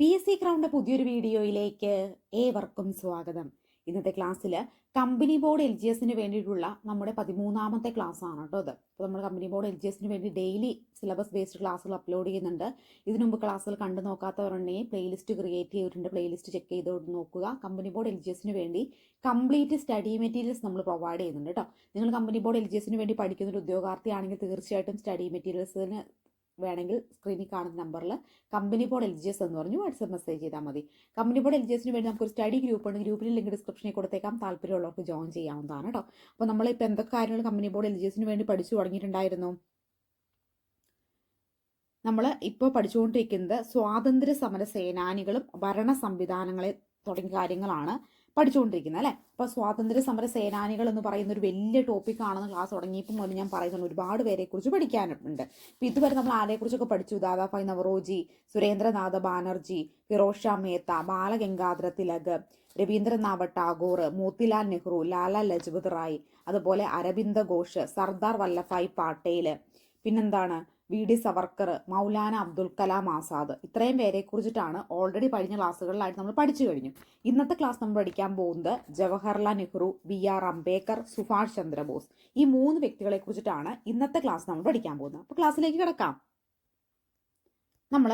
P S C crowned പുതിയൊരു വീഡിയോയിലേക്ക് ഏവർക്കും സ്വാഗതം. ഇന്നത്തെ ക്ലാസ്സിൽ കമ്പനി ബോർഡ് എൽ ജി എസിന് വേണ്ടിയിട്ടുള്ള നമ്മുടെ പതിമൂന്നാമത്തെ ക്ലാസ് ആണ് കേട്ടോ ഇത്. അപ്പോൾ നമ്മൾ കമ്പനി ബോർഡ് എൽ ജി എസിന് വേണ്ടി ഡെയിലി സിലബസ് ബേസ്ഡ് ക്ലാസ്സുകൾ അപ്ലോഡ് ചെയ്യുന്നുണ്ട്. ഇതിനു മുമ്പ് ക്ലാസ്സുകൾ കണ്ടു നോക്കാത്തവരുണ്ടെങ്കിൽ പ്ലേലിസ്റ്റ് ക്രിയേറ്റ് ചെയ്തിട്ടുണ്ട്. പ്ലേലിസ്റ്റ് ചെക്ക് ചെയ്ത് നോക്കുക. കമ്പനി ബോർഡ് എൽ ജി എസിന് വേണ്ടി കംപ്ലീറ്റ് സ്റ്റഡി മെറ്റീരിയൽസ് നമ്മൾ പ്രൊവൈഡ് ചെയ്യുന്നുണ്ട് കേട്ടോ. നിങ്ങൾ കമ്പനി ബോർഡ് എൽ ജി എസിന് വേണ്ടി പഠിക്കുന്ന ഒരു ഉദ്യോഗാർത്ഥിയാണെങ്കിൽ തീർച്ചയായിട്ടും സ്റ്റഡി മെറ്റീരിയൽസിന് വേണമെങ്കിൽ സ്ക്രീനിൽ കാണുന്ന നമ്പറിൽ company board L G S എന്ന് പറഞ്ഞു വാട്സപ്പ് മെസ്സേജ് ചെയ്താൽ മതി. കമ്പനി ബോർഡ് എൽ ജി എസിന് വേണ്ടി നമുക്കൊരു സ്റ്റഡി ഗ്രൂപ്പ് ഉണ്ട്. ഗ്രൂപ്പിന് ലിങ്ക് ഡിസ്ക്രിപ്ഷനിൽ കൊടുത്തേക്കാം. താല്പര്യമുള്ളവർക്ക് ജോയിൻ ചെയ്യാവുന്നതാണ് കേട്ടോ അപ്പോൾ നമ്മളിപ്പോൾ എന്തൊക്കെ കാര്യങ്ങൾ കമ്പനി ബോർഡ് എൽ ജി എസിന് വേണ്ടി പഠിച്ചു തുടങ്ങിയിട്ടുണ്ടായിരുന്നു? നമ്മൾ ഇപ്പോൾ പഠിച്ചുകൊണ്ടിരിക്കുന്നത് സ്വാതന്ത്ര്യ സമര സേനാനികളും ഭരണ സംവിധാനങ്ങളെ തുടങ്ങിയ കാര്യങ്ങളാണ്. പഠിച്ചുകൊണ്ടിരിക്കുന്നത് അല്ലേ? അപ്പോൾ സ്വാതന്ത്ര്യ സമര സേനാനികൾ എന്ന് പറയുന്ന ഒരു വലിയ ടോപ്പിക്കാണെന്ന് ക്ലാസ് തുടങ്ങിയപ്പോൾ മുതൽ ഞാൻ പറയുന്നുണ്ട് ഒരുപാട് പേരെക്കുറിച്ച് പഠിക്കാനുണ്ട്. അപ്പോൾ ഇതുവരെ നമ്മൾ ആരെക്കുറിച്ചൊക്കെ പഠിച്ചു? ദാദാഭായ് നവറോജി സുരേന്ദ്രനാഥ ബാനർജി ഫിറോസ് ഷാ മേത്ത ബാലഗംഗാധര തിലക് രവീന്ദ്രനാഥ ടാഗോർ മോത്തിലാൽ നെഹ്റു ലാല ലജ്പത് റായ് അതുപോലെ അരവിന്ദ ഘോഷ് സർദാർ വല്ലഭായ് പാട്ടേൽ പിന്നെന്താണ്? വി ഡി സവർക്കർ മൗലാന അബ്ദുൽ കലാം ആസാദ് ഇത്രയും പേരെ കുറിച്ചിട്ടാണ് ഓൾറെഡി കഴിഞ്ഞ ക്ലാസ്സുകളിലായിട്ട് നമ്മൾ പഠിച്ചു കഴിഞ്ഞു. ഇന്നത്തെ ക്ലാസ് നമ്മൾ പഠിക്കാൻ പോകുന്നത് ജവഹർലാൽ നെഹ്റു ബി ആർ അംബേദ്കർ സുഭാഷ് ചന്ദ്രബോസ്. ഈ മൂന്ന് വ്യക്തികളെ കുറിച്ചിട്ടാണ് ഇന്നത്തെ ക്ലാസ് നമ്മൾ പഠിക്കാൻ പോകുന്നത്. അപ്പോൾ ക്ലാസ്സിലേക്ക് കിടക്കാം. നമ്മൾ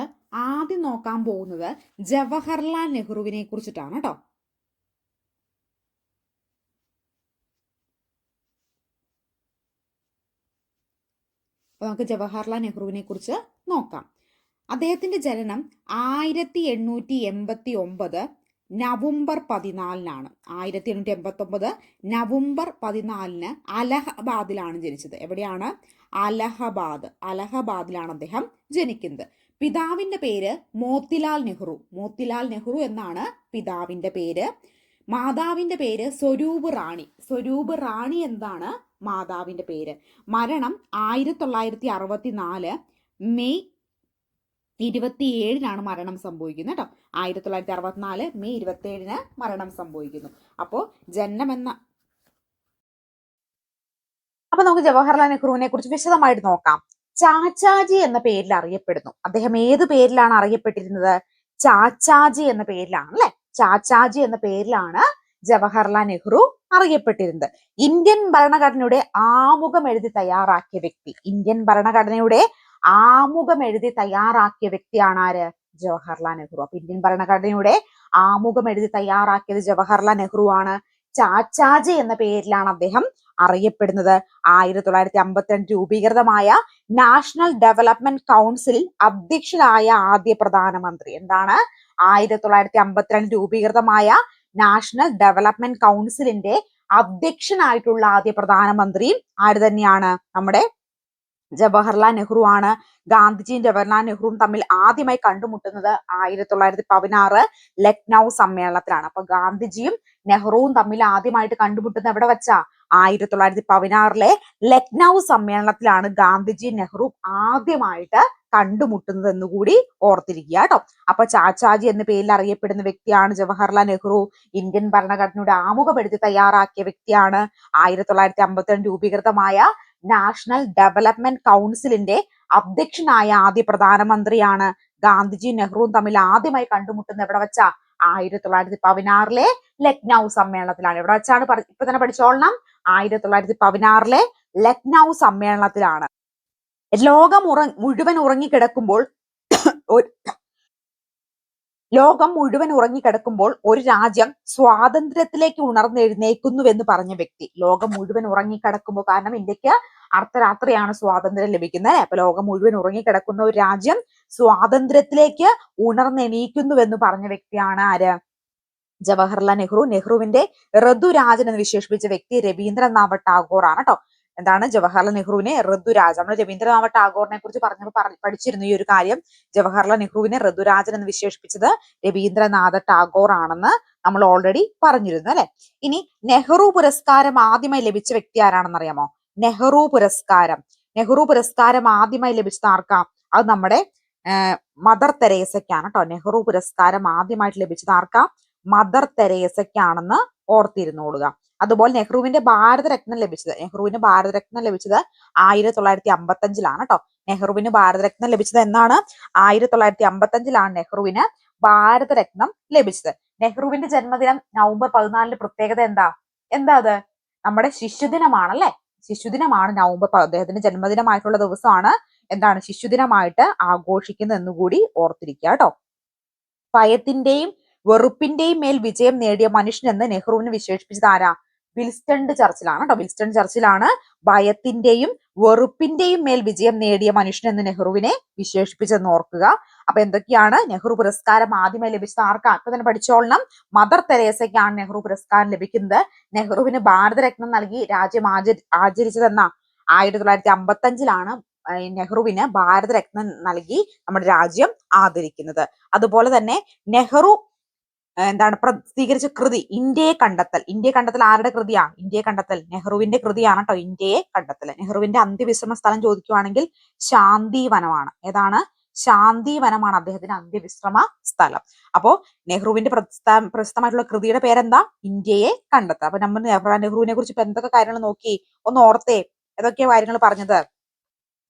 ആദ്യം നോക്കാൻ പോകുന്നത് ജവഹർലാൽ നെഹ്റുവിനെ കുറിച്ചിട്ടാണ് കേട്ടോ. അപ്പോൾ നമുക്ക് ജവഹർലാൽ നെഹ്റുവിനെ കുറിച്ച് നോക്കാം. അദ്ദേഹത്തിന്റെ ജനനം ആയിരത്തി എണ്ണൂറ്റി എൺപത്തി ഒമ്പത് നവംബർ പതിനാലിനാണ്. ആയിരത്തി എണ്ണൂറ്റി എൺപത്തൊമ്പത് നവംബർ പതിനാലിന് അലഹബാദിലാണ് ജനിച്ചത്. എവിടെയാണ്? അലഹബാദ്. അലഹബാദിലാണ് അദ്ദേഹം ജനിക്കുന്നത്. പിതാവിന്റെ പേര് മോത്തിലാൽ നെഹ്റു. മോത്തിലാൽ നെഹ്റു എന്നാണ് പിതാവിന്റെ പേര്. മാതാവിന്റെ പേര് സ്വരൂപ് റാണി. സ്വരൂപ് റാണി എന്താണ്? മാതാവിന്റെ പേര്. മരണം ആയിരത്തി തൊള്ളായിരത്തി അറുപത്തി നാല് മെയ് ഇരുപത്തിയേഴിനാണ് മരണം സംഭവിക്കുന്നത് കേട്ടോ. ആയിരത്തി തൊള്ളായിരത്തി അറുപത്തിനാല് മെയ് ഇരുപത്തിയേഴിന് മരണം സംഭവിക്കുന്നു. അപ്പോൾ എന്ന അപ്പൊ നമുക്ക് ജവഹർലാൽ നെഹ്റുവിനെ കുറിച്ച് വിശദമായിട്ട് നോക്കാം. ചാച്ചാജി എന്ന പേരിൽ അറിയപ്പെടുന്നു. അദ്ദേഹം ഏത് പേരിലാണ് അറിയപ്പെട്ടിരുന്നത്? ചാച്ചാജി എന്ന പേരിലാണ് അല്ലെ ചാച്ചാജി എന്ന പേരിലാണ് ജവഹർലാൽ നെഹ്റു അറിയപ്പെട്ടിരുന്നത്. ഇന്ത്യൻ ഭരണഘടനയുടെ ആമുഖം എഴുതി തയ്യാറാക്കിയ വ്യക്തി. ഇന്ത്യൻ ഭരണഘടനയുടെ ആമുഖം എഴുതി തയ്യാറാക്കിയ വ്യക്തിയാണ് ആര്? ജവഹർലാൽ നെഹ്റു. അപ്പൊ ഇന്ത്യൻ ഭരണഘടനയുടെ ആമുഖം എഴുതി തയ്യാറാക്കിയത് ജവഹർലാൽ നെഹ്റു ആണ്. ചാച്ചാജി എന്ന പേരിലാണ് അദ്ദേഹം അറിയപ്പെടുന്നത്. ആയിരത്തി തൊള്ളായിരത്തി അമ്പത്തിരണ്ട് രൂപീകൃതമായ നാഷണൽ ഡെവലപ്മെന്റ് കൗൺസിൽ അധ്യക്ഷനായ ആദ്യ പ്രധാനമന്ത്രി. എന്താണ്? ആയിരത്തി തൊള്ളായിരത്തി അമ്പത്തിരണ്ട് രൂപീകൃതമായ നാഷണൽ ഡെവലപ്മെന്റ് കൗൺസിലിന്റെ അധ്യക്ഷനായിട്ടുള്ള ആദ്യ പ്രധാനമന്ത്രിയും ആര് തന്നെയാണ്? നമ്മുടെ ജവഹർലാൽ നെഹ്റു ആണ്. ഗാന്ധിജിയും ജവഹർലാൽ നെഹ്റുവും തമ്മിൽ ആദ്യമായി കണ്ടുമുട്ടുന്നത് ആയിരത്തി തൊള്ളായിരത്തി പതിനാറ് ലക്നൗ സമ്മേളനത്തിലാണ്. അപ്പൊ ഗാന്ധിജിയും നെഹ്റുവും തമ്മിൽ ആദ്യമായിട്ട് കണ്ടുമുട്ടുന്നത് എവിടെ വെച്ചാ? ആയിരത്തി തൊള്ളായിരത്തി പതിനാറിലെ ലക്നൗ സമ്മേളനത്തിലാണ് ഗാന്ധിജി നെഹ്റു ആദ്യമായിട്ട് കണ്ടുമുട്ടുന്നത് എന്നുകൂടി ഓർത്തിരിക്കുക കേട്ടോ. അപ്പൊ ചാച്ചാജി എന്ന പേരിൽ അറിയപ്പെടുന്ന വ്യക്തിയാണ് ജവഹർലാൽ നെഹ്റു. ഇന്ത്യൻ ഭരണഘടനയുടെ ആമുഖപ്പെടുത്തി തയ്യാറാക്കിയ വ്യക്തിയാണ് ആയിരത്തി തൊള്ളായിരത്തി അമ്പത്തിരണ്ട് രൂപീകൃതമായ നാഷണൽ ഡെവലപ്മെന്റ് കൗൺസിലിന്റെ അധ്യക്ഷനായ ആദ്യ പ്രധാനമന്ത്രിയാണ് ഗാന്ധിജി. നെഹ്റുവും തമ്മിൽ ആദ്യമായി കണ്ടുമുട്ടുന്നത് എവിടെ വെച്ചാ? ആയിരത്തി തൊള്ളായിരത്തി പതിനാറിലെ ലക്നൗ സമ്മേളനത്തിലാണ്. എവിടെ വെച്ചാണ് ഇപ്പൊ തന്നെ പഠിച്ചോളണം. ആയിരത്തി തൊള്ളായിരത്തി പതിനാറിലെ ലക്നൗ സമ്മേളനത്തിലാണ്. ലോകം ഉറ മുഴുവൻ ഉറങ്ങിക്കിടക്കുമ്പോൾ ലോകം മുഴുവൻ ഉറങ്ങിക്കിടക്കുമ്പോൾ ഒരു രാജ്യം സ്വാതന്ത്ര്യത്തിലേക്ക് ഉണർന്നെഴുന്നേക്കുന്നുവെന്ന് പറഞ്ഞ വ്യക്തി. ലോകം മുഴുവൻ ഉറങ്ങിക്കിടക്കുമ്പോൾ കാരണം ഇന്ത്യയ്ക്ക് അർദ്ധരാത്രിയാണ് സ്വാതന്ത്ര്യം ലഭിക്കുന്നത്. അപ്പൊ ലോകം മുഴുവൻ ഉറങ്ങിക്കിടക്കുന്ന ഒരു രാജ്യം സ്വാതന്ത്ര്യത്തിലേക്ക് ഉണർന്നെണീക്കുന്നുവെന്ന് പറഞ്ഞ വ്യക്തിയാണ് ആര്? ജവഹർലാൽ നെഹ്റു. നെഹ്റുവിന്റെ ഋതുരാജൻ എന്ന് വിശേഷിപ്പിച്ച വ്യക്തി രവീന്ദ്രനാഥ് ടാഗോർ ആണ് കേട്ടോ എന്താണ് ജവഹർലാൽ നെഹ്റുവിനെ ഋതുരാജ് നമ്മൾ രവീന്ദ്രനാഥ ടാഗോറിനെ കുറിച്ച് പറഞ്ഞപ്പോൾ പഠിച്ചിരുന്നു ഈ ഒരു കാര്യം. ജവഹർലാൽ നെഹ്റുവിനെ ഋതുരാജൻ എന്ന് വിശേഷിപ്പിച്ചത് രവീന്ദ്രനാഥ ടാഗോർ ആണെന്ന് നമ്മൾ ഓൾറെഡി പറഞ്ഞിരുന്നു അല്ലെ? ഇനി നെഹ്റു പുരസ്കാരം ആദ്യമായി ലഭിച്ച വ്യക്തി ആരാണെന്ന് അറിയാമോ? നെഹ്റു പുരസ്കാരം. നെഹ്റു പുരസ്കാരം ആദ്യമായി ലഭിച്ചത് ആർക്കാം? അത് നമ്മുടെ മദർ തെരേസയ്ക്കാണ് കേട്ടോ. നെഹ്റു പുരസ്കാരം ആദ്യമായിട്ട് ലഭിച്ചത് ആർക്കാം? മദർ തെരേസയ്ക്കാണെന്ന് ഓർത്തിരുന്നോളുക. അതുപോലെ നെഹ്റുവിന്റെ ഭാരതരത്നം ലഭിച്ചത്. നെഹ്റുവിന് ഭാരതരത്നം ലഭിച്ചത് ആയിരത്തി തൊള്ളായിരത്തി അമ്പത്തി അഞ്ചിലാണ് കേട്ടോ നെഹ്റുവിന് ഭാരതരത്നം ലഭിച്ചത് എന്നാണ്? ആയിരത്തി തൊള്ളായിരത്തി അമ്പത്തി അഞ്ചിലാണ് നെഹ്റുവിന് ഭാരതരത്നം ലഭിച്ചത്. നെഹ്റുവിന്റെ ജന്മദിനം നവംബർ പതിനാലിന്റെ പ്രത്യേകത എന്താ? എന്താ അത്? നമ്മുടെ ശിശുദിനമാണല്ലേ? ശിശുദിനമാണ് നവംബർ അദ്ദേഹത്തിന്റെ ജന്മദിനമായിട്ടുള്ള ദിവസമാണ്. എന്താണ്? ശിശുദിനമായിട്ട് ആഘോഷിക്കുന്നത് എന്നുകൂടി ഓർത്തിരിക്കുക കേട്ടോ ഭയത്തിന്റെയും വെറുപ്പിന്റെയും മേൽ വിജയം നേടിയ മനുഷ്യൻ എന്ന് നെഹ്റുവിനെ വിശേഷിപ്പിച്ചത് ആരാ? വിൽസ്റ്റൺ ചർച്ചിലാണ് കേട്ടോ വിൽസ്റ്റൺ ചർച്ചിലാണ് ഭയത്തിന്റെയും വെറുപ്പിന്റെയും മേൽ വിജയം നേടിയ മനുഷ്യൻ എന്ന് നെഹ്റുവിനെ വിശേഷിപ്പിച്ചെന്ന് ഓർക്കുക. അപ്പൊ എന്തൊക്കെയാണ്? നെഹ്റു പുരസ്കാരം ആദ്യമായി ലഭിച്ചത് ആർക്കാ? അപ്പൊ തന്നെ പഠിച്ചോളണം. മദർ തെരേസയ്ക്കാണ് നെഹ്റു പുരസ്കാരം ലഭിക്കുന്നത്. നെഹ്റുവിന് ഭാരതരത്നം നൽകി രാജ്യം ആചരി ആചരിച്ചതെന്ന? ആയിരത്തി തൊള്ളായിരത്തി അമ്പത്തി അഞ്ചിലാണ് നെഹ്റുവിന് ഭാരതരത്നം നൽകി നമ്മുടെ രാജ്യം ആദരിക്കുന്നത്. അതുപോലെ തന്നെ നെഹ്റു എന്താണ് പ്രസിദ്ധീകരിച്ച കൃതി ഇന്ത്യയെ കണ്ടെത്തൽ. ഇന്ത്യയെ കണ്ടെത്തൽ ആരുടെ കൃതിയാ? ഇന്ത്യയെ കണ്ടെത്തൽ. നെഹ്റുവിന്റെ കൃതിയാണ് കേട്ടോ ഇന്ത്യയെ കണ്ടെത്തൽ. നെഹ്റുവിന്റെ അന്ത്യവിശ്രമ സ്ഥലം ചോദിക്കുവാണെങ്കിൽ ശാന്തിവനമാണ്. ഏതാണ്? ശാന്തിവനമാണ് അദ്ദേഹത്തിന്റെ അന്ത്യവിശ്രമ സ്ഥലം. അപ്പോ നെഹ്റുവിന്റെ പ്രസിദ്ധമായിട്ടുള്ള കൃതിയുടെ പേരെന്താ? ഇന്ത്യയെ കണ്ടെത്തുക അപ്പൊ നമ്മൾ നെഹ്റു നെഹ്റുവിനെ കുറിച്ച് ഇപ്പൊ എന്തൊക്കെ കാര്യങ്ങൾ നോക്കി? ഒന്ന് ഓർത്തേ. ഏതൊക്കെയാ കാര്യങ്ങൾ പറഞ്ഞത്?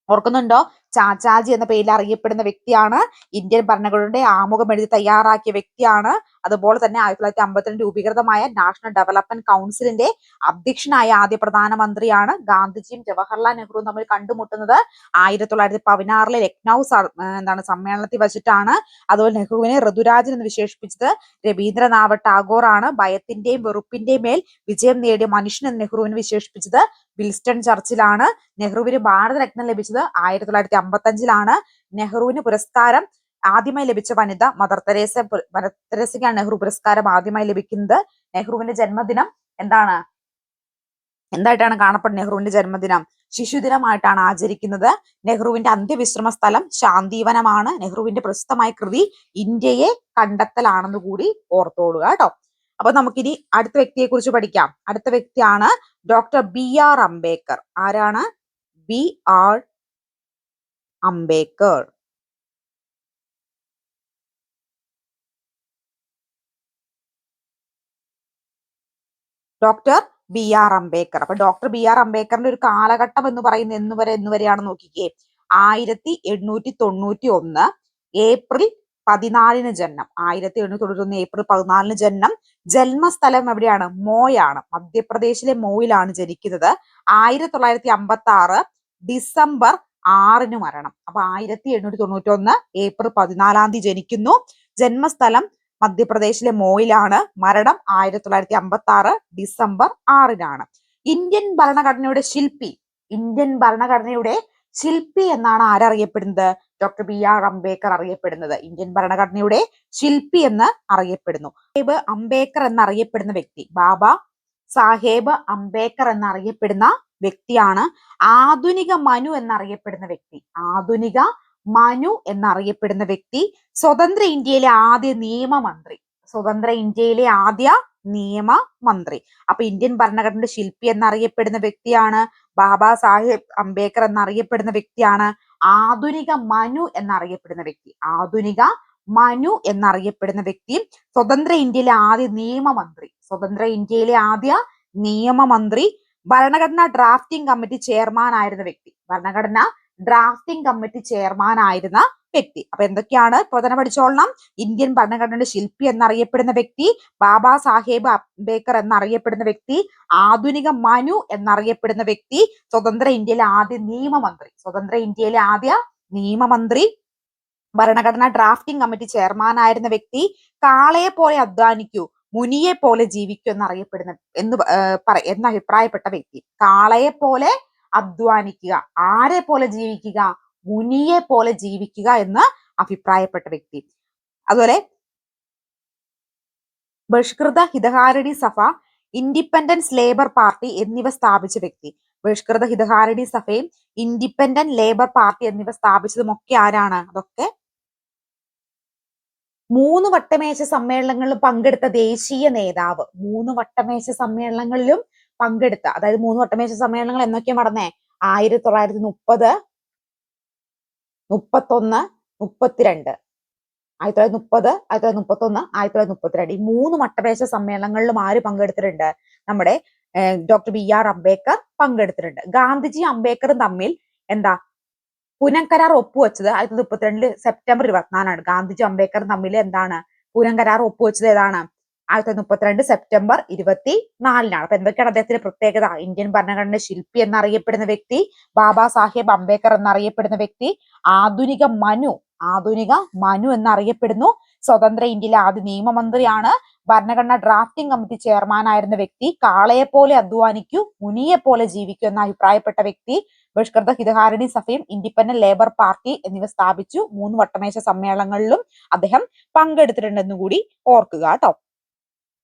ഓർക്കുന്നുണ്ടോ? ചാച്ചാജി എന്ന പേരിൽ അറിയപ്പെടുന്ന വ്യക്തിയാണ്. ഇന്ത്യൻ ഭരണഘടനയുടെ ആമുഖം എഴുതി തയ്യാറാക്കിയ വ്യക്തിയാണ്. അതുപോലെ തന്നെ ആയിരത്തി തൊള്ളായിരത്തി അമ്പത്തിരണ്ട് രൂപീകൃതമായ നാഷണൽ ഡെവലപ്മെന്റ് കൗൺസിലിന്റെ അധ്യക്ഷനായ ആദ്യ പ്രധാനമന്ത്രിയാണ് ഗാന്ധിജിയും ജവഹർലാൽ നെഹ്റുവും തമ്മിൽ കണ്ടുമുട്ടുന്നത് ആയിരത്തി തൊള്ളായിരത്തി പതിനാറിലെ ലക്നൗ എന്താണ് സമ്മേളനത്തിൽ വെച്ചിട്ടാണ്. അതുപോലെ നെഹ്റുവിനെ ഋതുരാജൻ എന്ന് വിശേഷിപ്പിച്ചത് രവീന്ദ്രനാഥ ടാഗോർ ആണ് ഭയത്തിന്റെയും വെറുപ്പിന്റെയും മേൽ വിജയം നേടിയ മനുഷ്യൻ എന്ന് നെഹ്റുവിനെ വിശേഷിപ്പിച്ചത് വിൽസ്റ്റൺ ചർച്ചിലാണ്. നെഹ്റുവിന് ഭാരതരത്നം ലഭിച്ചത് ആയിരത്തി തൊള്ളായിരത്തി അമ്പത്തി അഞ്ചിലാണ് നെഹ്റുവിന് പുരസ്കാരം ആദ്യമായി ലഭിച്ച വനിത മദർ തെരേസ മദർ തെരേസയ്ക്കാണ് നെഹ്റു പുരസ്കാരം ആദ്യമായി ലഭിക്കുന്നത്. നെഹ്റുവിന്റെ ജന്മദിനം എന്താണ്? എന്തായിട്ടാണ് കാണപ്പെടുന്നത്? നെഹ്റുവിന്റെ ജന്മദിനം ശിശുദിനമായിട്ടാണ് ആചരിക്കുന്നത്. നെഹ്റുവിന്റെ അന്ത്യവിശ്രമ സ്ഥലം ശാന്തിവനമാണ്. നെഹ്റുവിന്റെ പ്രസിദ്ധമായ കൃതി ഇന്ത്യയെ കണ്ടെത്തലാണെന്ന് കൂടി ഓർത്തോളുക കേട്ടോ. അപ്പൊ നമുക്കിനി അടുത്ത വ്യക്തിയെ കുറിച്ച് പഠിക്കാം. അടുത്ത വ്യക്തിയാണ് ഡോക്ടർ ബി ആർ അംബേദ്കർ. ആരാണ്? B R Ambedkar. Doctor B R Ambedkar. അപ്പൊ ഡോക്ടർ ബി ആർ അംബേദ്കറിന്റെ ഒരു കാലഘട്ടം എന്ന് പറയുന്നത് എന്ന് വരെ എന്ന് വരെയാണ് നോക്കിക്കേ. ആയിരത്തി എണ്ണൂറ്റി തൊണ്ണൂറ്റി ഒന്ന് ഏപ്രിൽ പതിനാലിന് ജനനം ആയിരത്തി എണ്ണൂറ്റി തൊണ്ണൂറ്റി ഒന്ന് ഏപ്രിൽ പതിനാലിന് ജനനം ജന്മസ്ഥലം എവിടെയാണ്? മോയാണ്. മധ്യപ്രദേശിലെ മോയിലാണ് ജനിക്കുന്നത്. ആയിരത്തി തൊള്ളായിരത്തി അമ്പത്തി ആറ് ഡിസംബർ ആറിന് മരണം. അപ്പൊ ആയിരത്തി എണ്ണൂറ്റി തൊണ്ണൂറ്റി ഒന്ന് ഏപ്രിൽ പതിനാലാം തീയതി ജനിക്കുന്നു. ജന്മസ്ഥലം മധ്യപ്രദേശിലെ മോയിലാണ്. മരണം ആയിരത്തി തൊള്ളായിരത്തി അമ്പത്തി ആറ് ഡിസംബർ ആറിനാണ്. ഇന്ത്യൻ ഭരണഘടനയുടെ ശില്പി ഇന്ത്യൻ ഭരണഘടനയുടെ ശില്പി എന്നാണ് ആരറിയപ്പെടുന്നത്? ഡോക്ടർ ബി ആർ അംബേദ്കർ അറിയപ്പെടുന്നത്. ഇന്ത്യൻ ഭരണഘടനയുടെ ശില്പി എന്ന് അറിയപ്പെടുന്നു. അംബേദ്കർ എന്നറിയപ്പെടുന്ന വ്യക്തി ബാബ സാഹേബ് അംബേദ്കർ എന്നറിയപ്പെടുന്ന വ്യക്തിയാണ്. ആധുനിക മനു എന്നറിയപ്പെടുന്ന വ്യക്തി. ആധുനിക മനു എന്നറിയപ്പെടുന്ന വ്യക്തി. സ്വതന്ത്ര ഇന്ത്യയിലെ ആദ്യ നിയമമന്ത്രി. സ്വതന്ത്ര ഇന്ത്യയിലെ ആദ്യ നിയമ മന്ത്രി അപ്പൊ ഇന്ത്യൻ ഭരണഘടനയുടെ ശില്പി എന്നറിയപ്പെടുന്ന വ്യക്തിയാണ്. ബാബാ സാഹേബ് അംബേദ്കർ എന്നറിയപ്പെടുന്ന വ്യക്തിയാണ്. ആധുനിക മനു എന്നറിയപ്പെടുന്ന വ്യക്തി. ആധുനിക മനു എന്നറിയപ്പെടുന്ന വ്യക്തി സ്വതന്ത്ര ഇന്ത്യയിലെ ആദ്യ നിയമമന്ത്രി. സ്വതന്ത്ര ഇന്ത്യയിലെ ആദ്യ നിയമമന്ത്രി ഭരണഘടനാ ഡ്രാഫ്റ്റിംഗ് കമ്മിറ്റി ചെയർമാൻ ആയിരുന്ന വ്യക്തി. ഭരണഘടന ഡ്രാഫ്റ്റിംഗ് കമ്മിറ്റി ചെയർമാൻ ആയിരുന്ന വ്യക്തി. അപ്പൊ എന്തൊക്കെയാണ്? പ്രധാന പഠിച്ചോളണം. ഇന്ത്യൻ ഭരണഘടനയുടെ ശില്പി എന്നറിയപ്പെടുന്ന വ്യക്തി ബാബാ സാഹേബ് അംബേദ്കർ എന്നറിയപ്പെടുന്ന വ്യക്തി ആധുനിക മനു എന്നറിയപ്പെടുന്ന വ്യക്തി സ്വതന്ത്ര ഇന്ത്യയിലെ ആദ്യ നിയമമന്ത്രി. സ്വതന്ത്ര ഇന്ത്യയിലെ ആദ്യ നിയമമന്ത്രി ഭരണഘടനാ ഡ്രാഫ്റ്റിംഗ് കമ്മിറ്റി ചെയർമാൻ ആയിരുന്ന വ്യക്തി കാളയെ പോലെ അധ്വാനിക്കൂ മുനിയെ പോലെ ജീവിക്കൂ എന്നറിയപ്പെടുന്ന എന്ന് പറ- എന്ന് അഭിപ്രായപ്പെട്ട വ്യക്തി. കാളയെ പോലെ അധ്വാനിക്കുക ആരെ പോലെ ജീവിക്കുക മുനിയെ പോലെ ജീവിക്കുക എന്ന് അഭിപ്രായപ്പെട്ട വ്യക്തി. അതുപോലെ ബഹിഷ്കൃത ഹിതഹാരണി സഭ ഇൻഡിപെൻഡൻസ് ലേബർ പാർട്ടി എന്നിവ സ്ഥാപിച്ച വ്യക്തി. ബഹിഷ്കൃത ഹിതഹാരണി സഭയും ഇൻഡിപെൻഡന്റ് ലേബർ പാർട്ടി എന്നിവ സ്ഥാപിച്ചതും ഒക്കെ ആരാണ്? അതൊക്കെ മൂന്ന് വട്ടമേശ സമ്മേളനങ്ങളിൽ പങ്കെടുത്ത ദേശീയ നേതാവ്. മൂന്ന് വട്ടമേശ സമ്മേളനങ്ങളിലും പങ്കെടുത്ത അതായത് മൂന്ന് വട്ടമേശ സമ്മേളനങ്ങൾ എന്നൊക്കെ നടന്നേ ആയിരത്തി തൊള്ളായിരത്തി മുപ്പത് മുപ്പത്തൊന്ന് മുപ്പത്തിരണ്ട്. ആയിരത്തി തൊള്ളായിരത്തി മുപ്പത് ആയിരത്തി തൊള്ളായിരത്തി മുപ്പത്തൊന്ന് ആയിരത്തി തൊള്ളായിരത്തി മുപ്പത്തിരണ്ട് ഈ മൂന്ന് വട്ടമേശ സമ്മേളനങ്ങളിലും ആര് പങ്കെടുത്തിട്ടുണ്ട്? നമ്മുടെ ഡോക്ടർ ബി ആർ അംബേദ്കർ പങ്കെടുത്തിട്ടുണ്ട്. ഗാന്ധിജി അംബേദ്കറും തമ്മിൽ എന്താ പുനംകരാർ ഒപ്പുവെച്ചത് ആയിരത്തി തൊള്ളായിരത്തി മുപ്പത്തിരണ്ടിൽ സെപ്റ്റംബർ ഇരുപത്തിനാലാണ്. ഗാന്ധിജി അംബേദ്കർ തമ്മിൽ എന്താണ്? പൂനം കരാർ ഒപ്പുവെച്ചത് ഏതാണ്? ആയിരത്തി തൊള്ളായിരത്തി മുപ്പത്തിരണ്ട് സെപ്റ്റംബർ ഇരുപത്തി നാലിനാണ് അപ്പൊ എന്തൊക്കെയാണ് അദ്ദേഹത്തിന്റെ പ്രത്യേകത? ഇന്ത്യൻ ഭരണഘടന ശില്പി എന്നറിയപ്പെടുന്ന വ്യക്തി ബാബാ സാഹേബ് അംബേദ്കർ എന്നറിയപ്പെടുന്ന വ്യക്തി ആധുനിക മനു ആധുനിക മനു എന്നറിയപ്പെടുന്നു. സ്വതന്ത്ര ഇന്ത്യയിലെ ആദ്യ നിയമമന്ത്രിയാണ്. ഭരണഘടനാ ഡ്രാഫ്റ്റിംഗ് കമ്മിറ്റി ചെയർമാൻ ആയിരുന്ന വ്യക്തി കാളയെ പോലെ അധ്വാനിക്കൂ മുനിയെ പോലെ ജീവിക്കൂ എന്ന് അഭിപ്രായപ്പെട്ട വ്യക്തി ബഹിഷ്കൃത ഹിതഹാരിണി സഭയും ഇൻഡിപെൻഡന്റ് ലേബർ പാർട്ടി എന്നിവ സ്ഥാപിച്ചു. മൂന്ന് വട്ടമേശ സമ്മേളനങ്ങളിലും അദ്ദേഹം പങ്കെടുത്തിട്ടുണ്ടെന്ന് കൂടി ഓർക്കുക കേട്ടോ.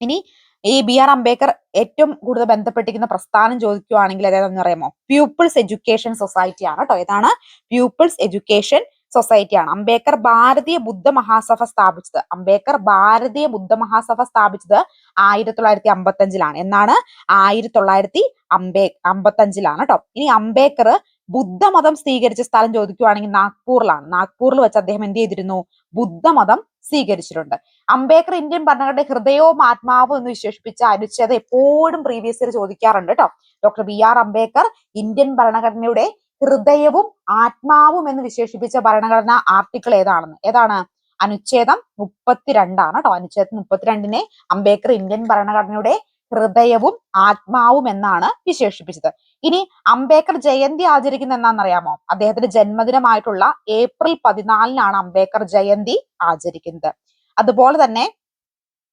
ഇനി ഈ ബി. ആർ. അംബേദ്കർ ഏറ്റവും കൂടുതൽ ബന്ധപ്പെട്ടിരിക്കുന്ന പ്രസ്ഥാനം ചോദിക്കുകയാണെങ്കിൽ അതായത് എന്ന് പറയുമോ പ്യൂപ്പിൾസ് എഡ്യൂക്കേഷൻ സൊസൈറ്റി ആണ് കേട്ടോ. ഏതാണ്? പ്യൂപ്പിൾസ് എഡ്യൂക്കേഷൻ സൊസൈറ്റി ആണ്. അംബേദ്കർ ഭാരതീയ ബുദ്ധ മഹാസഭ സ്ഥാപിച്ചത്. അംബേദ്കർ ഭാരതീയ ബുദ്ധ മഹാസഭ സ്ഥാപിച്ചത് ആയിരത്തി തൊള്ളായിരത്തി അമ്പത്തി അഞ്ചിലാണ് എന്നാണ് ആയിരത്തി തൊള്ളായിരത്തി അംബേ അമ്പത്തി അഞ്ചിലാണ് കേട്ടോ ഇനി അംബേദ്കർ ബുദ്ധമതം സ്വീകരിച്ച സ്ഥലം ചോദിക്കുവാണെങ്കിൽ നാഗ്പൂറിലാണ്. നാഗ്പൂരിൽ വെച്ച് അദ്ദേഹം എന്ത് ചെയ്തിരുന്നു? ബുദ്ധമതം സ്വീകരിച്ചിട്ടുണ്ട്. അംബേദ്കർ ഇന്ത്യൻ ഭരണഘടനയുടെ ഹൃദയവും ആത്മാവും എന്ന് വിശേഷിപ്പിച്ച അനുച്ഛേദം എപ്പോഴും പ്രീവിയസ് ഇയർ ചോദിക്കാറുണ്ട് കേട്ടോ doctor B R Ambedkar Indian ഭരണഘടനയുടെ ഹൃദയവും ആത്മാവും എന്ന് വിശേഷിപ്പിച്ച ഭരണഘടന ആർട്ടിക്കിൾ ഏതാണെന്ന്. ഏതാണ്? അനുച്ഛേദം മുപ്പത്തിരണ്ടാണ് കേട്ടോ. അനുച്ഛേദം മുപ്പത്തിരണ്ടിനെ അംബേദ്കർ ഇന്ത്യൻ ഭരണഘടനയുടെ ഹൃദയവും ആത്മാവും എന്നാണ് വിശേഷിപ്പിച്ചത്. ഇനി അംബേദ്കർ ജയന്തി ആചരിക്കുന്ന എന്നാണെന്നറിയാമോ അദ്ദേഹത്തിന്റെ ജന്മദിനമായിട്ടുള്ള ഏപ്രിൽ പതിനാലിനാണ് അംബേദ്കർ ജയന്തി ആചരിക്കുന്നത്. അതുപോലെ തന്നെ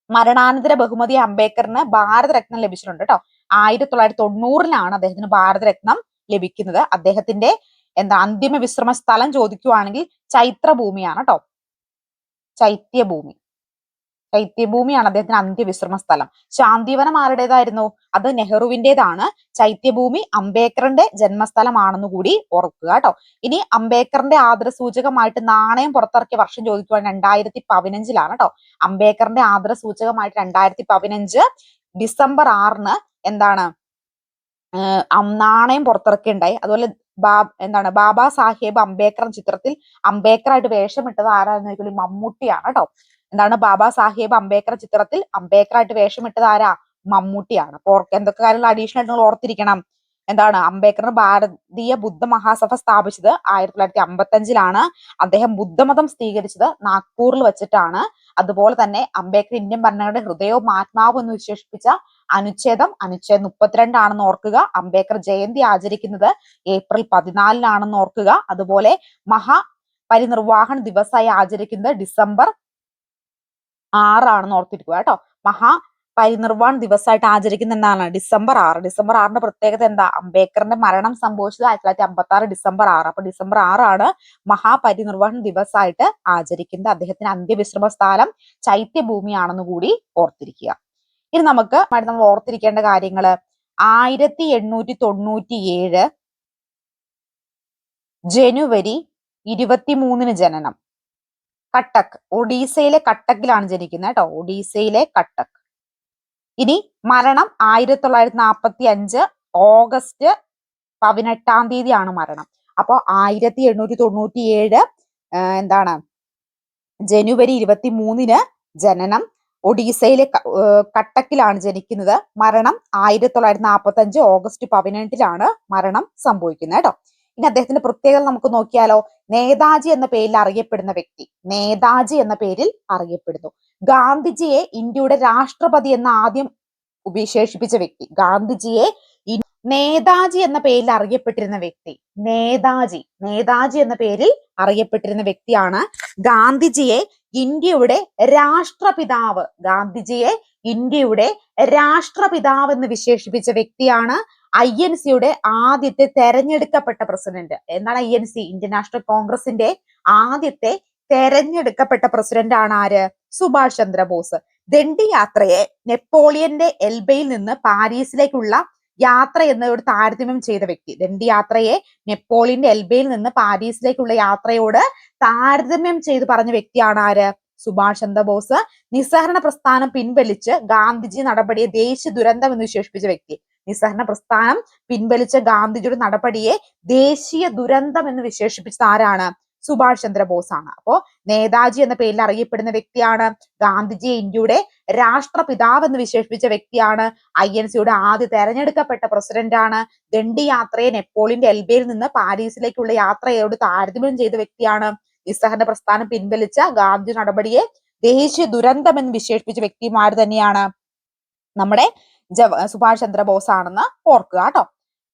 മരണാനന്തര ബഹുമതി അംബേദ്കറിന് ഭാരതരത്നം ലഭിച്ചിട്ടുണ്ട് കേട്ടോ. ആയിരത്തി തൊള്ളായിരത്തി തൊണ്ണൂറിലാണ് അദ്ദേഹത്തിന് ഭാരതരത്നം ലഭിക്കുന്നത്. അദ്ദേഹത്തിന്റെ എന്താ അന്തിമ വിശ്രമ സ്ഥലം ചോദിക്കുവാണെങ്കിൽ ചൈത്രഭൂമിയാണ് കേട്ടോ ചൈത്യഭൂമി. ചൈത്യഭൂമിയാണ് അദ്ദേഹത്തിന്റെ അന്ത്യവിശ്രമ സ്ഥലം ശാന്തിവനം ആരുടേതായിരുന്നു? അത് നെഹ്റുവിന്റേതാണ്. ചൈത്യഭൂമി അംബേദ്കറിന്റെ ജന്മസ്ഥലമാണെന്ന് കൂടി ഓർക്കുക കേട്ടോ ഇനി അംബേദ്കറിന്റെ ആദരസൂചകമായിട്ട് നാണയം പുറത്തിറക്കിയ വർഷം ചോദിക്കുവാൻ രണ്ടായിരത്തി പതിനഞ്ചിലാണ് കേട്ടോ അംബേദ്കറിന്റെ ആദരസൂചകമായിട്ട് രണ്ടായിരത്തി പതിനഞ്ച് ഡിസംബർ ആറിന് എന്താണ്? നാണയം പുറത്തിറക്കുകയുണ്ടായി അതുപോലെ ബാ എന്താണ് ബാബാ സാഹേബ് അംബേദ്കർ ചിത്രത്തിൽ അംബേദ്കറായിട്ട് വേഷമിട്ടത് ആരാന്ന് ചോദിക്കുന്നത് മമ്മൂട്ടിയാണ് കേട്ടോ എന്താണ് ബാബാ സാഹേബ് അംബേദ്കർ ചിത്രത്തിൽ അംബേദ്കറായിട്ട് വേഷമിട്ടത് ആരാ? മമ്മൂട്ടിയാണ്. അപ്പൊ എന്തൊക്കെ കാര്യങ്ങൾ അഡീഷണൽ ആയിട്ട് നിങ്ങൾ ഓർത്തിരിക്കണം? എന്താണ് അംബേദ്കർ ഭാരതീയ ബുദ്ധ മഹാസഭ സ്ഥാപിച്ചത് ആയിരത്തി തൊള്ളായിരത്തി അമ്പത്തി അഞ്ചിലാണ് അദ്ദേഹം ബുദ്ധമതം സ്വീകരിച്ചത് നാഗ്പൂരിൽ വെച്ചിട്ടാണ്. അതുപോലെ തന്നെ അംബേദ്കർ ഇന്ത്യൻ ഭരണഘടനയുടെ ഹൃദയവും ആത്മാവും എന്ന് വിശേഷിപ്പിച്ച അനുച്ഛേദം അനുച്ഛേദം മുപ്പത്തിരണ്ടാണെന്ന് ഓർക്കുക. അംബേദ്കർ ജയന്തി ആചരിക്കുന്നത് ഏപ്രിൽ പതിനാലിനാണെന്ന് ഓർക്കുക. അതുപോലെ മഹാ പരിനിർവാഹൺ ദിവസമായി ആചരിക്കുന്നത് ഡിസംബർ ആറാണെന്ന് ഓർത്തിരിക്കുക കേട്ടോ. മഹാ പരിനിർവാൺ ദിവസമായിട്ട് ആചരിക്കുന്ന എന്താണ് ഡിസംബർ ആറ്. ഡിസംബർ ആറിന്റെ പ്രത്യേകത എന്താ? അംബേദ്കറിന്റെ മരണം സംഭവിച്ചത് ആയിരത്തി തൊള്ളായിരത്തി അമ്പത്തി ആറ് ഡിസംബർ ആറ്. അപ്പൊ ഡിസംബർ ആറാണ് മഹാപരിനിർവാൺ ദിവസമായിട്ട് ആചരിക്കുന്നത്. അദ്ദേഹത്തിന്റെ അന്ത്യവിശ്രമ സ്ഥലം ചൈത്യഭൂമിയാണെന്ന് കൂടി ഓർത്തിരിക്കുക. ഇനി നമുക്ക് നമ്മൾ ഓർത്തിരിക്കേണ്ട കാര്യങ്ങൾ. ആയിരത്തി എണ്ണൂറ്റി തൊണ്ണൂറ്റി ഏഴ് ജനുവരി ഇരുപത്തിമൂന്നിന് ജനനം. കട്ടക്. ഒഡീസയിലെ കട്ടക്കിലാണ് ജനിക്കുന്നത് കേട്ടോ. ഒഡീസയിലെ കട്ടക്. ഇനി മരണം ആയിരത്തി തൊള്ളായിരത്തി നാൽപ്പത്തി അഞ്ച് ഓഗസ്റ്റ് പതിനെട്ടാം തീയതിയാണ് മരണം. അപ്പോൾ ആയിരത്തി എണ്ണൂറ്റി തൊണ്ണൂറ്റി ഏഴ് എന്താണ്? ജനുവരി ഇരുപത്തി മൂന്നിന് ജനനം. ഒഡീസയിലെ കട്ടക്കിലാണ് ജനിക്കുന്നത്. മരണം ആയിരത്തി തൊള്ളായിരത്തി നാൽപ്പത്തി അഞ്ച് ഓഗസ്റ്റ് പതിനെട്ടിലാണ് മരണം സംഭവിക്കുന്നത് കേട്ടോ. ഇനി അദ്ദേഹത്തിന്റെ പ്രത്യേകത നമുക്ക് നോക്കിയാലോ. നേതാജി എന്ന പേരിൽ അറിയപ്പെടുന്ന വ്യക്തി. നേതാജി എന്ന പേരിൽ അറിയപ്പെടുന്നു. ഗാന്ധിജിയെ ഇന്ത്യയുടെ രാഷ്ട്രപതി എന്ന് ആദ്യം വിശേഷിപ്പിച്ച വ്യക്തി. ഗാന്ധിജിയെ നേതാജി എന്ന പേരിൽ അറിയപ്പെട്ടിരുന്ന വ്യക്തി. നേതാജി. നേതാജി എന്ന പേരിൽ അറിയപ്പെട്ടിരുന്ന വ്യക്തിയാണ് ഗാന്ധിജിയെ ഇന്ത്യയുടെ രാഷ്ട്രപിതാവ്. ഗാന്ധിജിയെ ഇന്ത്യയുടെ രാഷ്ട്രപിതാവ് എന്ന് വിശേഷിപ്പിച്ച വ്യക്തിയാണ് ഐ എൻ സിയുടെ ആദ്യത്തെ തെരഞ്ഞെടുക്കപ്പെട്ട പ്രസിഡന്റ്. എന്നാണ് I N C? Indian national കോൺഗ്രസിന്റെ ആദ്യത്തെ തെരഞ്ഞെടുക്കപ്പെട്ട പ്രസിഡന്റ് ആണ് ആര്? സുഭാഷ് ചന്ദ്രബോസ്. ദണ്ഡി യാത്രയെ നെപ്പോളിയന്റെ എൽബയിൽ നിന്ന് പാരീസിലേക്കുള്ള യാത്ര എന്നതോട് താരതമ്യം ചെയ്ത വ്യക്തി. ദണ്ഡി യാത്രയെ നെപ്പോളിയന്റെ എൽബയിൽ നിന്ന് പാരീസിലേക്കുള്ള യാത്രയോട് താരതമ്യം ചെയ്ത് പറഞ്ഞ വ്യക്തിയാണ് ആര്? സുഭാഷ് ചന്ദ്രബോസ്. നിസ്സഹരണ പ്രസ്ഥാനം പിൻവലിച്ച് ഗാന്ധിജി നടപടിയെ ദേശീയ ദുരന്തം എന്ന് വിശേഷിപ്പിച്ച വ്യക്തി. നിസ്സഹരണ പ്രസ്ഥാനം പിൻവലിച്ച ഗാന്ധിജിയുടെ നടപടിയെ ദേശീയ ദുരന്തം എന്ന് വിശേഷിപ്പിച്ചത് ആരാണ്? സുഭാഷ് ചന്ദ്രബോസ് ആണ് അപ്പോ നേതാജി എന്ന പേരിൽ അറിയപ്പെടുന്ന വ്യക്തിയാണ് ഗാന്ധിജി. ഇന്ത്യയുടെ രാഷ്ട്രപിതാവ് എന്ന് വിശേഷിപ്പിച്ച വ്യക്തിയാണ്. ഐ എൻ സിയുടെ ആദ്യ തെരഞ്ഞെടുക്കപ്പെട്ട പ്രസിഡന്റ് ആണ്. ദണ്ഡി യാത്രയെ നെപ്പോളിന്റെ എൽബയിൽ നിന്ന് പാരീസിലേക്കുള്ള യാത്രയോട് താരതമ്യം ചെയ്ത വ്യക്തിയാണ്. നിസ്സഹരണ പ്രസ്ഥാനം പിൻവലിച്ച ഗാന്ധി നടപടിയെ ദേശീയ ദുരന്തം എന്ന് വിശേഷിപ്പിച്ച വ്യക്തിമാർ തന്നെയാണ്. നമ്മുടെ ജവ സുഭാഷ് ചന്ദ്രബോസ് ആണെന്ന് ഓർക്കുക കേട്ടോ.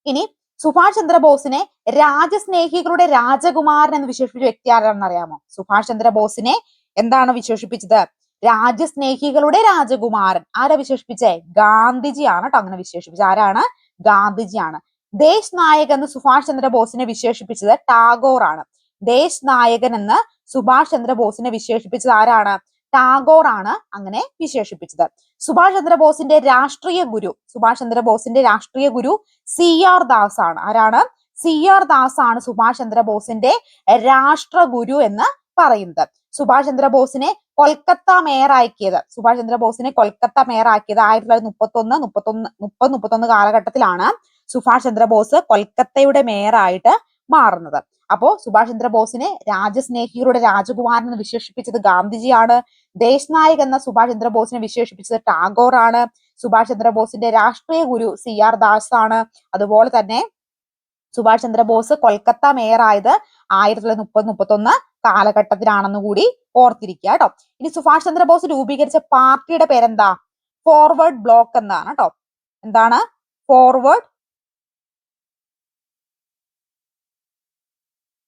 ഇനി സുഭാഷ് ചന്ദ്രബോസിനെ രാജസ്നേഹികളുടെ രാജകുമാരൻ എന്ന് വിശേഷിപ്പിച്ച വ്യക്തി ആരാണെന്ന് അറിയാമോ? സുഭാഷ് ചന്ദ്രബോസിനെ എന്താണ് വിശേഷിപ്പിച്ചത്? രാജസ്നേഹികളുടെ രാജകുമാരൻ. ആരാ വിശേഷിപ്പിച്ചേ? ഗാന്ധിജിയാണ് കേട്ടോ അങ്ങനെ വിശേഷിപ്പിച്ചത്. ആരാണ്? ഗാന്ധിജിയാണ്. ദേശ് നായകൻ എന്ന് സുഭാഷ് ചന്ദ്രബോസിനെ വിശേഷിപ്പിച്ചത് ടാഗോർ ആണ് ദേശ് നായകൻ എന്ന് സുഭാഷ് ചന്ദ്രബോസിനെ വിശേഷിപ്പിച്ചത് ആരാണ്? ടാഗോർ ആണ് അങ്ങനെ വിശേഷിപ്പിച്ചത്. സുഭാഷ് ചന്ദ്രബോസിന്റെ രാഷ്ട്രീയ ഗുരു സുഭാഷ് ചന്ദ്രബോസിന്റെ രാഷ്ട്രീയ ഗുരു സി ആർ ദാസ് ആണ് ആരാണ്? സി ആർ ദാസ് ആണ് സുഭാഷ് ചന്ദ്രബോസിന്റെ രാഷ്ട്രഗുരു എന്ന് പറയുന്നത്. സുഭാഷ് ചന്ദ്രബോസിനെ കൊൽക്കത്ത മേയറാക്കിയത് സുഭാഷ് ചന്ദ്രബോസിനെ കൊൽക്കത്ത മേയറാക്കിയത് ആയിരത്തി തൊള്ളായിരത്തി മുപ്പത്തി ഒന്ന് മുപ്പത്തൊന്ന് മുപ്പത് മുപ്പത്തൊന്ന് കാലഘട്ടത്തിലാണ് സുഭാഷ് ചന്ദ്രബോസ് കൊൽക്കത്തയുടെ മേയറായിട്ട് മാറുന്നത്. അപ്പോ സുഭാഷ് ചന്ദ്രബോസിനെ രാജസ്നേഹികളുടെ രാജകുമാരൻ എന്ന് വിശേഷിപ്പിച്ചത് ഗാന്ധിജിയാണ്. ദേശനായക് എന്ന സുഭാഷ് ചന്ദ്രബോസിനെ വിശേഷിപ്പിച്ചത് ടാഗോർ ആണ്. സുഭാഷ് ചന്ദ്രബോസിന്റെ രാഷ്ട്രീയ ഗുരു സി ആർ ദാസ് ആണ്. അതുപോലെ തന്നെ സുഭാഷ് ചന്ദ്രബോസ് കൊൽക്കത്ത മേയർ ആയത് ആയിരത്തി തൊള്ളായിരത്തി മുപ്പത് മുപ്പത്തൊന്ന് കാലഘട്ടത്തിലാണെന്ന് കൂടി ഓർത്തിരിക്കുക കേട്ടോ. ഇനി സുഭാഷ് ചന്ദ്രബോസ് രൂപീകരിച്ച പാർട്ടിയുടെ പേരെന്താ? ഫോർവേഡ് ബ്ലോക്ക് എന്നാണ് കേട്ടോ. എന്താണ്? ഫോർവേഡ്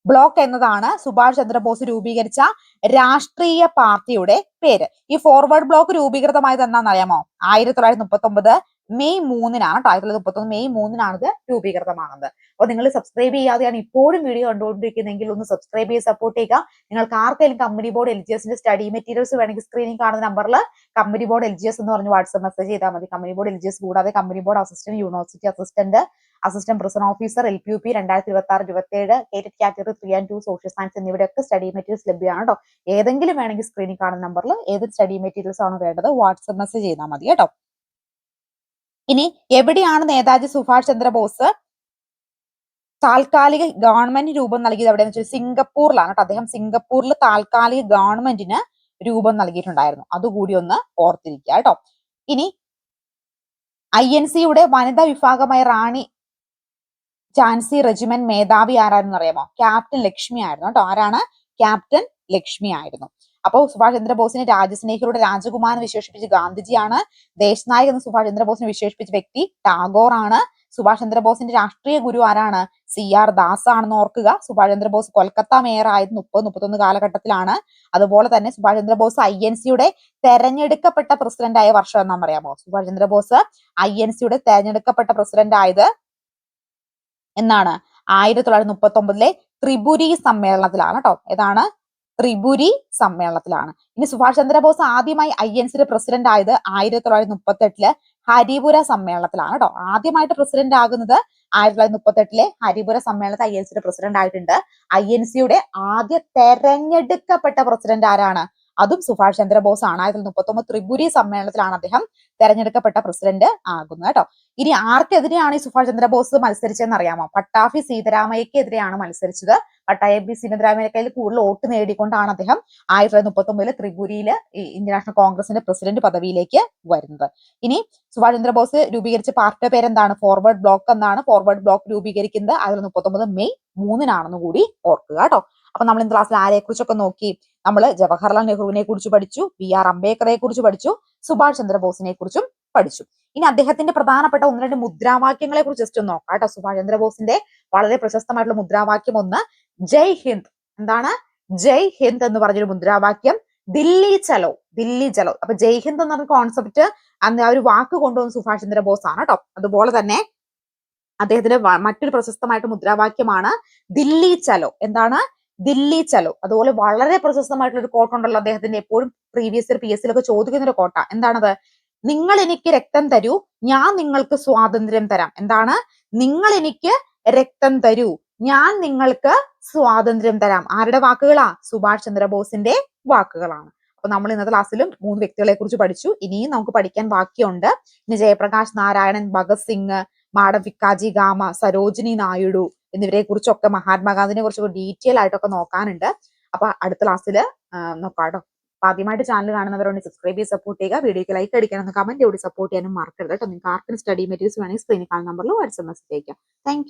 ബ്ലോക്ക് എന്നതാണ് സുഭാഷ് ചന്ദ്രബോസ് രൂപീകരിച്ച രാഷ്ട്രീയ പാർട്ടിയുടെ പേര്. ഈ ഫോർവേഡ് ബ്ലോക്ക് രൂപീകൃതമായത് എന്നാന്ന് അറിയാമോ ആയിരത്തി തൊള്ളായിരത്തി മുപ്പത്തി ഒമ്പത് മെയ് മൂന്നിനാണ് കേട്ടോ ആയിരത്തി തൊള്ളായിരത്തി മുപ്പത്തി ഒന്ന് മെയ് മൂന്നിനാണ് ഇത് രൂപീകൃതമാകുന്നത്. അപ്പോൾ നിങ്ങൾ സബ്സ്ക്രൈബ് ചെയ്യാതെയാണ് ഇപ്പോഴും വീഡിയോ കണ്ടുകൊണ്ടിരിക്കുന്നതെങ്കിൽ ഒന്ന് സബ്സ്ക്രൈബ് ചെയ്ത് സപ്പോർട്ട് ചെയ്യുക. നിങ്ങൾക്ക് ആർക്കെങ്കിലും കമ്പനി ബോർഡ് എൽ ജി എസിന്റെ സ്റ്റഡി മെറ്റീരിയൽസ് വേണമെങ്കിൽ സ്ക്രീനിൽ കാണുന്ന നമ്പറിൽ company board L G S എന്ന് പറഞ്ഞ് വാട്സ്ആപ്പ് മെസ്സേജ് ചെയ്താൽ മതി. Company board L G S കൂടാതെ company board assistant university assistant assistant present officer L P U P രണ്ടായിരത്തി ഇരുപത്തി ആറ് ഇരുപത്തി ഏഴ് കേറ്റഡ് category three and two social science എന്നിവയുടെയൊക്കെ study materials ലഭ്യമാണ് കേട്ടോ ഏതെങ്കിലും വേണമെങ്കിൽ സ്ക്രീനിൽ കാണുന്ന നമ്പറിൽ ഏത് സ്റ്റഡി മെറ്റീരിയൽസ് ആണ് വേണ്ടത് വാട്സ്ആപ്പ് മെസ്സേജ് ചെയ്താൽ മതി കേട്ടോ. ഇനി എവിടെയാണ് നേതാജി സുഭാഷ് ചന്ദ്രബോസ്? താൽക്കാലിക ഗവൺമെന്റ് രൂപം നൽകിയത് എവിടെയെന്ന് വെച്ചാൽ സിംഗപ്പൂരിലാണ് കേട്ടോ. അദ്ദേഹം സിംഗപ്പൂരിൽ താൽക്കാലിക ഗവൺമെന്റിന് രൂപം നൽകിയിട്ടുണ്ടായിരുന്നു. അതുകൂടി ഒന്ന് ഓർത്തിരിക്കുക കേട്ടോ. ഇനി ഐ എൻ സിയുടെ വനിതാ വിഭാഗമായ റാണി ഝാൻസി റെജിമെന്റ് മേധാവി ആരായിരുന്നു അറിയാമോ? ക്യാപ്റ്റൻ ലക്ഷ്മി ആയിരുന്നു കേട്ടോ. ആരാണ്? ക്യാപ്റ്റൻ ലക്ഷ്മി ആയിരുന്നു. അപ്പോൾ സുഭാഷ് ചന്ദ്രബോസിനെ രാജ്യസ്നേഹികളുടെ രാജകുമാരൻ വിശേഷിപ്പിച്ച് ഗാന്ധിജിയാണ്. ദേശനായക് എന്ന് സുഭാഷ് ചന്ദ്രബോസിനെ വിശേഷിപ്പിച്ച വ്യക്തി ടാഗോർ ആണ് സുഭാഷ് ചന്ദ്രബോസിന്റെ രാഷ്ട്രീയ ഗുരു ആരാണ്? സി ആർ ദാസ് ആണെന്ന് ഓർക്കുക. സുഭാഷ് ചന്ദ്രബോസ് കൊൽക്കത്ത മേയർ ആയത് മുപ്പത് മുപ്പത്തൊന്ന് കാലഘട്ടത്തിലാണ്. അതുപോലെ തന്നെ സുഭാഷ് ചന്ദ്രബോസ് ഐ എൻ സിയുടെ തെരഞ്ഞെടുക്കപ്പെട്ട പ്രസിഡന്റ് ആയ വർഷം എന്നാ പറയാമോ? സുഭാഷ് ചന്ദ്രബോസ് ഐ എൻ സിയുടെ തെരഞ്ഞെടുക്കപ്പെട്ട പ്രസിഡന്റ് ആയത് എന്നാണ്. ആയിരത്തി തൊള്ളായിരത്തി മുപ്പത്തി ഒമ്പതിലെ ത്രിപുരി സമ്മേളനത്തിലാണ് കേട്ടോ ഏതാണ്? ത്രിപുരി സമ്മേളനത്തിലാണ്. ഇനി സുഭാഷ് ചന്ദ്രബോസ് ആദ്യമായി ഐ എൻ സിയുടെ പ്രസിഡന്റ് ആയത് ആയിരത്തി തൊള്ളായിരത്തി മുപ്പത്തി എട്ടിൽ ഹരിപുര സമ്മേളനത്തിലാണ് കേട്ടോ ആദ്യമായിട്ട് പ്രസിഡന്റ് ആകുന്നത് ആയിരത്തി തൊള്ളായിരത്തി മുപ്പത്തി എട്ടിലെ ഹരിപുര സമ്മേളനത്തിൽ ഐ എൻ സിയുടെ പ്രസിഡന്റ് ആയിട്ടുണ്ട്. ഐ എൻ സിയുടെ ആദ്യ തെരഞ്ഞെടുക്കപ്പെട്ട പ്രസിഡന്റ് ആരാണ്? അതും സുഭാഷ് ചന്ദ്രബോസ് ആണ് ആയിരത്തി മുപ്പത്തി ഒമ്പത് ത്രിപുരി സമ്മേളനത്തിലാണ് അദ്ദേഹം തെരഞ്ഞെടുക്കപ്പെട്ട പ്രസിഡന്റ് ആകുന്നത് കേട്ടോ. ഇനി ആർക്കെതിരെയാണ് ഈ സുഭാഷ് ചന്ദ്രബോസ് മത്സരിച്ചതെന്ന് അറിയാമോ? പട്ടാഫി സീതാരാമയ്ക്ക് മത്സരിച്ചത്. പട്ടായ ബി സീതാരാമയ്ക്കയിൽ കൂടുതൽ വോട്ട് നേടിക്കൊണ്ടാണ് അദ്ദേഹം ആയിരത്തി തൊള്ളായിരത്തി മുപ്പത്തി ഒമ്പതിൽ ത്രിപുരിയിൽ ഇന്ത്യൻ നാഷണൽ കോൺഗ്രസിന്റെ പ്രസിഡന്റ് പദവിയിലേക്ക് വരുന്നത്. ഇനി സുഭാഷ് ചന്ദ്രബോസ് രൂപീകരിച്ച പാർട്ടിയുടെ പേരെന്താണ്? ഫോർവേഡ് ബ്ലോക്ക് എന്നാണ്. ഫോർവേഡ് ബ്ലോക്ക് രൂപീകരിക്കുന്നത് ആയിരത്തി തൊള്ളായിരത്തി മുപ്പത്തി ഒമ്പത് മെയ് മൂന്നിനാണെന്ന് കൂടി ഓർക്കുക കേട്ടോ. അപ്പൊ നമ്മൾ ഇന്ന് ക്ലാസ്സിൽ ആരെ കുറിച്ചൊക്കെ നോക്കി. നമ്മൾ ജവഹർലാൽ നെഹ്റുവിനെ കുറിച്ച് പഠിച്ചു ബി ആർ അംബേദ്കറെ കുറിച്ച് പഠിച്ചു സുഭാഷ് ചന്ദ്രബോസിനെ കുറിച്ചും പഠിച്ചു. ഇനി അദ്ദേഹത്തിന്റെ പ്രധാനപ്പെട്ട ഒന്ന് രണ്ട് മുദ്രാവാക്യങ്ങളെ കുറിച്ച് ജസ്റ്റ് ഒന്ന് നോക്കാം കേട്ടോ. സുഭാഷ് ചന്ദ്രബോസിന്റെ വളരെ പ്രശസ്തമായിട്ടുള്ള മുദ്രാവാക്യം ഒന്ന് ജയ് ഹിന്ദ്. എന്താണ്? ജയ് ഹിന്ദ് എന്ന് പറഞ്ഞൊരു മുദ്രാവാക്യം. ദില്ലി ചലോ ദില്ലി ചലോ. അപ്പൊ ജയ് ഹിന്ദ് എന്ന് പറഞ്ഞ കോൺസെപ്റ്റ് അന്ന് ആ ഒരു വാക്ക് കൊണ്ടുവന്ന സുഭാഷ് ചന്ദ്രബോസ് ആണ് കേട്ടോ. അതുപോലെ തന്നെ അദ്ദേഹത്തിന്റെ മറ്റൊരു പ്രശസ്തമായിട്ട് മുദ്രാവാക്യമാണ് ദില്ലി ചലോ. എന്താണ്? ദില്ലി ചലോ. അതുപോലെ വളരെ പ്രശസ്തമായിട്ടുള്ള ഒരു കോട്ട ഉണ്ടല്ലോ അദ്ദേഹത്തിന്റെ എപ്പോഴും പ്രീവിയസ് ഇയർ പി എസ് സിയിലൊക്കെ ചോദിക്കുന്ന ഒരു കോട്ട. എന്താണത്? നിങ്ങൾ എനിക്ക് രക്തം തരൂ ഞാൻ നിങ്ങൾക്ക് സ്വാതന്ത്ര്യം തരാം. എന്താണ്? നിങ്ങൾ എനിക്ക് രക്തം തരൂ ഞാൻ നിങ്ങൾക്ക് സ്വാതന്ത്ര്യം തരാം. ആരുടെ വാക്കുകളാ? സുഭാഷ് ചന്ദ്രബോസിന്റെ വാക്കുകളാണ്. അപ്പൊ നമ്മൾ ഇന്നത്തെ ക്ലാസ്സിലും മൂന്ന് വ്യക്തികളെ കുറിച്ച് പഠിച്ചു. ഇനിയും നമുക്ക് പഠിക്കാൻ ബാക്കിയുണ്ട്. ഇനി ജയപ്രകാശ് നാരായണൻ ഭഗത് സിംഗ് മാഡം വിക്കാജി ഗാമ സരോജിനി നായിഡു എന്നിവരെ കുറിച്ചൊക്കെ മഹാത്മാഗാന്ധിനെ കുറിച്ചൊക്കെ ഡീറ്റെയിൽ ആയിട്ടൊക്കെ നോക്കാനുണ്ട്. അപ്പൊ അടുത്ത ക്ലാസ്സിൽ നോക്കാം കേട്ടോ അപ്പൊ ആദ്യമായിട്ട് ചാനൽ കാണുന്നവരോട് സബ്സ്ക്രൈബ് ചെയ്ത് സപ്പോർട്ട് ചെയ്യുക. വീഡിയോക്ക് ലൈക്ക് അടിക്കാനും കമന്റ് കൂടി സപ്പോർട്ട് ചെയ്യാനും മറക്കരുത് കേട്ടോ നിങ്ങൾക്ക് ആർക്കും സ്റ്റഡി മെറ്റീരിയൽസ് വേണമെങ്കിൽ സ്ക്രീനിൽ കാണുന്ന നമ്പറിൽ വാട്സ്ആപ്പ് മെസ്സേജ് അയക്കാം. താങ്ക്